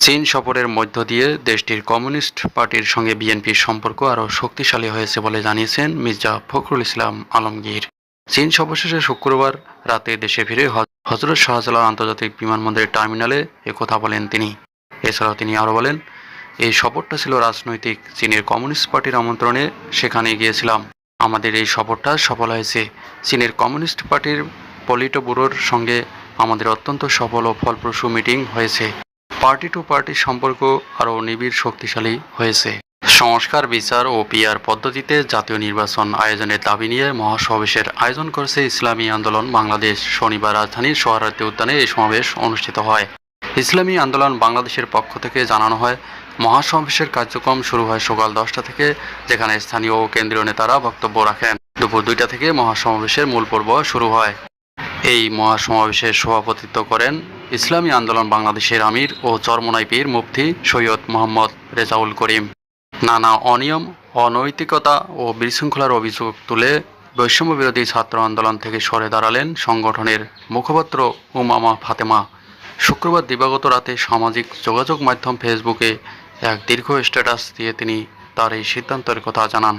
চীন সফরের মধ্য দিয়ে দেশটির কমিউনিস্ট পার্টির সঙ্গে বিএনপির সম্পর্ক আরও শক্তিশালী হয়েছে বলে জানিয়েছেন মির্জা ফখরুল ইসলাম আলমগীর। চীন সফর শেষে শুক্রবার রাতে দেশে ফিরে হজরত শাহজালাল আন্তর্জাতিক বিমানবন্দরের টার্মিনালে কথা বলেন তিনি। এছাড়াও তিনি আরও বলেন, এই সফরটা ছিল রাজনৈতিক। চীনের কমিউনিস্ট পার্টির আমন্ত্রণে সেখানে গিয়েছিলাম। আমাদের এই সফরটা সফল হয়েছে। চীনের কমিউনিস্ট পার্টির পলিটো ব্যুরোর সঙ্গে আমাদের অত্যন্ত সফল ও ফলপ্রসূ মিটিং হয়েছে। পার্টি টু পার্টি সম্পর্ক আরও নিবিড় শক্তিশালী হয়েছে। সংস্কার, বিচার ও পিআর পদ্ধতিতে জাতীয় নির্বাচন আয়োজনের দাবি নিয়ে মহাসমাবেশের আয়োজন করেছে ইসলামী আন্দোলন বাংলাদেশ। শনিবার রাজধানীর সোহরার্দি উদ্যানে এই সমাবেশ অনুষ্ঠিত হয়। ইসলামী আন্দোলন বাংলাদেশের পক্ষ থেকে জানানো হয়, মহাসমাবেশের কার্যক্রম শুরু হয় সকাল দশটা থেকে, যেখানে স্থানীয় ও কেন্দ্রীয় নেতারা বক্তব্য রাখেন। দুপুর দুইটা থেকে মহাসমাবেশের মূল পর্ব শুরু হয়। এই মহাসমাবেশের সভাপতিত্ব করেন ইসলামী আন্দোলন বাংলাদেশের আমির ও চরমনাই পীর মুফতি সৈয়দ মোহাম্মদ রেজাউল করিম। নানা অনিয়ম, অনৈতিকতা ও বিশৃঙ্খলার অভিযোগ তুলে বৈষম্য বিরোধী ছাত্র আন্দোলন থেকে সরে দাঁড়ালেন সংগঠনের মুখপাত্র উমামা ফাতেমা। শুক্রবার দিবাগত রাতে সামাজিক যোগাযোগ মাধ্যম ফেসবুকে এক দীর্ঘ স্ট্যাটাস দিয়ে তিনি তার এই সিদ্ধান্তের কথা জানান।